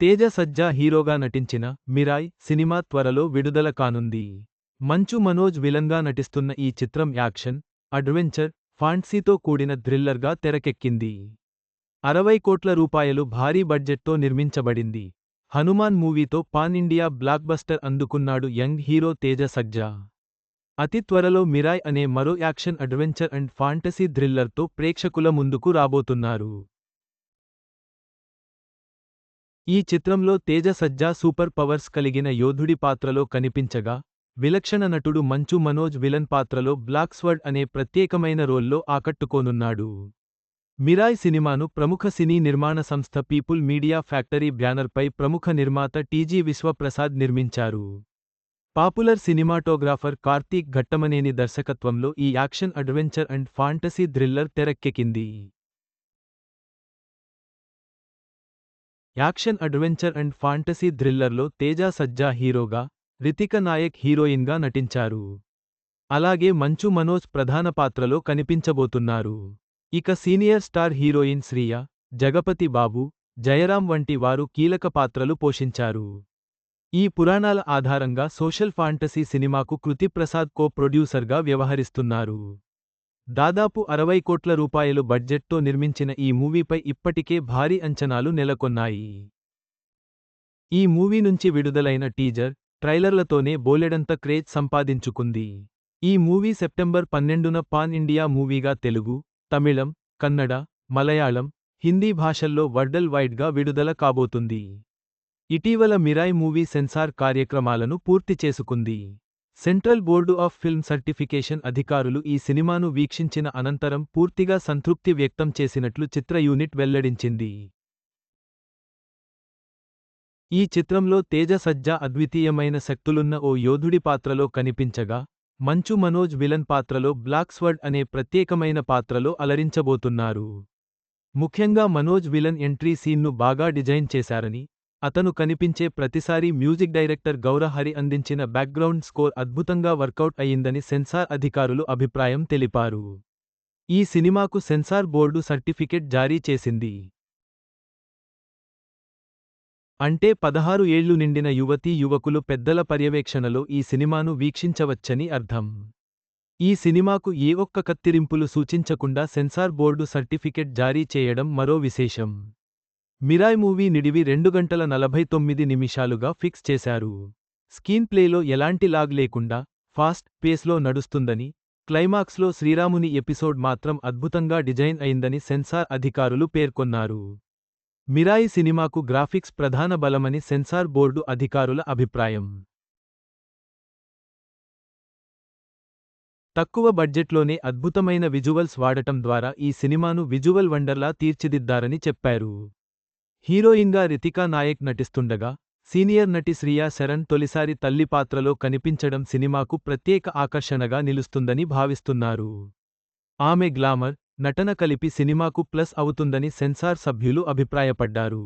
తేజ సజ్జా హీరోగా నటించిన Mirai cinema త్వరలో విడుదల కానుంది. మంచు మనోజ్ విలన్గా నటిస్తున్న ఈ చిత్రం యాక్షన్ అడ్వెంచర్ ఫాంట్సీతో కూడిన థ్రిల్లర్గా తెరకెక్కింది. అరవై కోట్ల రూపాయలు భారీ బడ్జెట్తో నిర్మించబడింది. హనుమాన్ మూవీతో పాన్ ఇండియా బ్లాక్బస్టర్ అందుకున్నాడు యంగ్ హీరో తేజ సజ్జా. అతి త్వరలో మిరాయ్ అనే మరో యాక్షన్ అడ్వెంచర్ అండ్ ఫాంటసీ థ్రిల్లర్తో ప్రేక్షకుల ముందుకు రాబోతున్నారు. ఈ చిత్రంలో తేజ సజ్జా సూపర్ పవర్స్ కలిగిన యోధుడి పాత్రలో కనిపించగా విలక్షణ నటుడు మంచు మనోజ్ విలన్ పాత్రలో బ్లాక్స్వర్డ్ అనే ప్రత్యేకమైన రోల్లో ఆకట్టుకోనున్నాడు. మిరాయ్ సినిమాను ప్రముఖ సినీ నిర్మాణ సంస్థ పీపుల్ మీడియా ఫ్యాక్టరీ బ్యానర్పై ప్రముఖ నిర్మాత టీజీ విశ్వప్రసాద్ నిర్మించారు. పాపులర్ సినిమాటోగ్రాఫర్ కార్తీక్ ఘట్టమనేని దర్శకత్వంలో ఈ action adventure and fantasy thriller తెరక్కెకింది action adventure and fantasy థ్రిల్లర్లో తేజా సజ్జా హీరోగా రితిక నాయక్ హీరోయిన్గా నటించారు. అలాగే మంచు మనోజ్ ప్రధాన పాత్రలో కనిపించబోతున్నారు. ఇక senior star heroine Shriya Jagapathi Babu Jayaram వంటి వారు కీలక పాత్రలు పోషించారు. ఈ పురాణాల ఆధారంగా సోషల్ ఫాంటసీ సినిమాకు కృతిప్రసాద్ కో ప్రొడ్యూసర్గా వ్యవహరిస్తున్నారు. దాదాపు అరవై కోట్ల రూపాయలు బడ్జెట్తో నిర్మించిన ఈ మూవీపై ఇప్పటికే భారీ అంచనాలు నెలకొన్నాయి. ఈ మూవీ నుంచి విడుదలైన టీజర్ ట్రైలర్లతోనే బోలెడంత క్రేజ్ సంపాదించుకుంది. ఈ మూవీ సెప్టెంబర్ పన్నెండున పాన్ ఇండియా మూవీగా తెలుగు తమిళం కన్నడ మలయాళం హిందీ భాషల్లో వర్డల్ వైడ్గా విడుదల కాబోతుంది. ఇటీవల మిరాయ్ మూవీ సెన్సార్ కార్యక్రమాలను పూర్తి చేసుకుంది. Central Board of Film Certification అధికారులు ఈ సినిమాను వీక్షించిన అనంతరం పూర్తిగా సంతృప్తి వ్యక్తం చేసినట్లు చిత్ర యూనిట్ వెల్లడించింది. ఈ చిత్రంలో తేజ సజ్జా అద్వితీయమైన శక్తులున్న ఓ యోధుడి పాత్రలో కనిపించగా మంచు మనోజ్ విలన్ పాత్రలో బ్లాక్స్వర్డ్ అనే ప్రత్యేకమైన పాత్రలో అలరించబోతున్నారు. ముఖ్యంగా మనోజ్ విలన్ ఎంట్రీ సీన్ను బాగా డిజైన్ చేశారని అతను కనిపించే ప్రతిసారీ మ్యూజిక్ డైరెక్టర్ గౌరహరి అందించిన బ్యాక్గ్రౌండ్ స్కోర్ అద్భుతంగా వర్కౌట్ అయిందని సెన్సార్ అధికారులు అభిప్రాయం తెలిపారు. ఈ సినిమాకు సెన్సార్ బోర్డు సర్టిఫికెట్ జారీ చేసింది. అంటే పదహారు ఏళ్ళు నిండిన యువతీ యువకులు పెద్దల పర్యవేక్షణలో ఈ సినిమాను వీక్షించవచ్చని అర్థం. ఈ సినిమాకు ఏ ఒక్క కత్తిరింపులు సూచించకుండా సెన్సార్ బోర్డు సర్టిఫికెట్ జారీ చేయడం మరో విశేషం. మిరాయ్ మూవీ నిడివి రెండు గంటల నలభై తొమ్మిది నిమిషాలుగా ఫిక్స్ చేశారు. స్కీన్ ప్లేలో ఎలాంటి లాగ్ లేకుండా ఫాస్ట్ పేస్లో నడుస్తుందని క్లైమాక్స్లో శ్రీరాముని ఎపిసోడ్ మాత్రం అద్భుతంగా డిజైన్ అయిందని సెన్సార్ అధికారులు పేర్కొన్నారు. మిరాయి సినిమాకు గ్రాఫిక్స్ ప్రధాన బలమని సెన్సార్ బోర్డు అధికారుల అభిప్రాయం. తక్కువ బడ్జెట్లోనే అద్భుతమైన విజువల్స్ వాడటం ద్వారా ఈ సినిమాను విజువల్ వండర్లా తీర్చిదిద్దారని చెప్పారు. హీరోయిన్గా రితికా నాయక్ నటిస్తుండగా సీనియర్ నటి శ్రియా శరణ్ తొలిసారి తల్లి పాత్రలో కనిపించడం సినిమాకు ప్రత్యేక ఆకర్షణగా నిలుస్తుందని భావిస్తున్నారు. ఆమె గ్లామర్ నటన కలిపి సినిమాకు ప్లస్ అవుతుందని సెన్సార్ సభ్యులు అభిప్రాయపడ్డారు.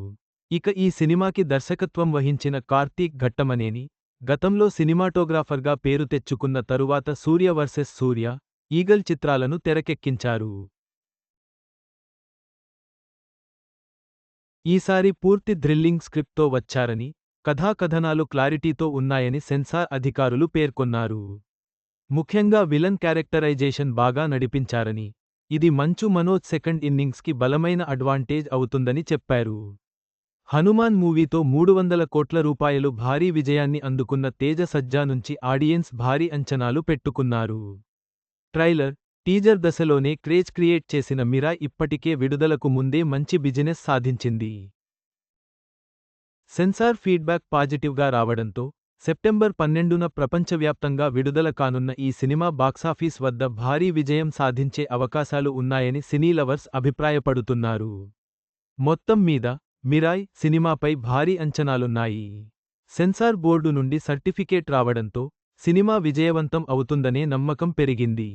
ఇక ఈ సినిమాకి దర్శకత్వం వహించిన కార్తీక్ ఘట్టమనేని గతంలో సినిమాటోగ్రాఫర్గా పేరు తెచ్చుకున్న తరువాత సూర్య వర్సెస్ సూర్య ఈగల్ చిత్రాలను తెరకెక్కించారు. ఈసారి పూర్తి థ్రిల్లింగ్ స్క్రిప్ట్తో వచ్చారని కథాకథనాలు క్లారిటీతో ఉన్నాయని సెన్సార్ అధికారులు పేర్కొన్నారు. ముఖ్యంగా విలన్ క్యారెక్టరైజేషన్ బాగా నడిపించారని ఇది మంచు మనోజ్ సెకండ్ ఇన్నింగ్స్కి బలమైన అడ్వాంటేజ్ అవుతుందని చెప్పారు. హనుమాన్ మూవీతో మూడు వందల కోట్ల రూపాయలు భారీ విజయాన్ని అందుకున్న తేజ సజ్జా నుంచి ఆడియన్స్ భారీ అంచనాలు పెట్టుకున్నారు. ట్రైలర్ టీజర్ దశలోనే క్రేజ్ క్రియేట్ చేసిన మిరా ఇప్పటికే విడుదలకు ముందే మంచి బిజినెస్ సాధించింది. సెన్సార్ ఫీడ్బ్యాక్ పాజిటివ్గా రావడంతో సెప్టెంబర్ పన్నెండున ప్రపంచవ్యాప్తంగా విడుదల కానున్న ఈ సినిమా బాక్సాఫీస్ వద్ద భారీ విజయం సాధించే అవకాశాలు ఉన్నాయని సినీ లవర్స్ అభిప్రాయపడుతున్నారు. మొత్తం మీద మిరాయ్ సినిమాపై భారీ అంచనాలున్నాయి. సెన్సార్ బోర్డు నుండి సర్టిఫికేట్ రావడంతో సినిమా విజయవంతం అవుతుందనే నమ్మకం పెరిగింది.